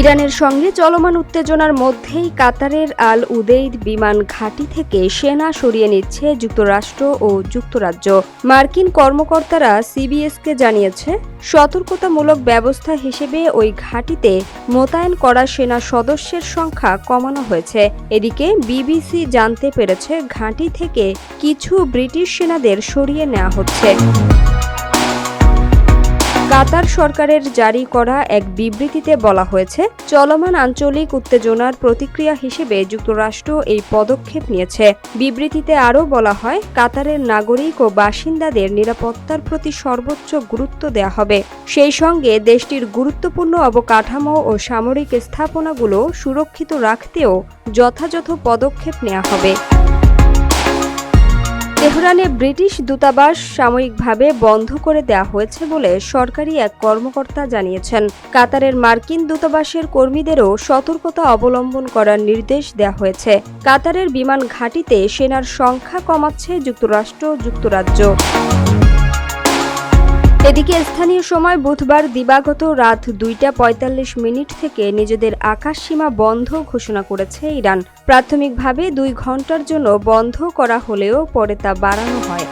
ইরানের সঙ্গে চলমান উত্তেজনার মধ্যেই কাতারের আল উদেইদ বিমান ঘাঁটি থেকে সেনা সরিয়ে নিচ্ছে যুক্তরাষ্ট্র ও যুক্তরাজ্য। মার্কিন কর্মকর্তারা সিবিএসকে জানিয়েছে, সতর্কতামূলক ব্যবস্থা হিসেবে ওই ঘাঁটিতে মোতায়েন করা সেনা সদস্যের সংখ্যা কমানো হয়েছে। এদিকে বিবিসি জানতে পেরেছে, ঘাঁটি থেকে কিছু ব্রিটিশ সেনাদের সরিয়ে নেওয়া হচ্ছে। কাতার সরকারের জারি করা এক বিবৃতিতে বলা হয়েছে, চলমান আঞ্চলিক উত্তেজনার প্রতিক্রিয়া হিসেবে যুক্তরাষ্ট্র এই পদক্ষেপ নিয়েছে। বিবৃতিতে আরও বলা হয়, কাতারের নাগরিক ও বাসিন্দাদের নিরাপত্তার প্রতি সর্বোচ্চ গুরুত্ব দেওয়া হবে। সেই সঙ্গে দেশটির গুরুত্বপূর্ণ অবকাঠামো ও সামরিক স্থাপনাগুলো সুরক্ষিত রাখতেও যথাযথ পদক্ষেপ নেওয়া হবে। তেহরানে ব্রিটিশ দূতাবাস সাময়িকভাবে বন্ধ করে দেওয়া হয়েছে বলে সরকারি এক কর্মকর্তা জানিয়েছেন। কাতারের মার্কিন দূতাবাসের কর্মীদেরও সতর্কতা অবলম্বন করার নির্দেশ দেওয়া হয়েছে। কাতারের বিমান ঘাঁটিতে সেনার সংখ্যা কমাচ্ছে যুক্তরাষ্ট্র, যুক্তরাজ্য। এদিকে স্থানীয় সময় বুধবার দিবাগত রাত দুইটা পঁয়তাল্লিশ মিনিট থেকে নিজেদের আকাশসীমা বন্ধ ঘোষণা করেছে ইরান। প্রাথমিকভাবে দুই ঘণ্টার জন্য বন্ধ করা হলেও পরে তা বাড়ানো হয়।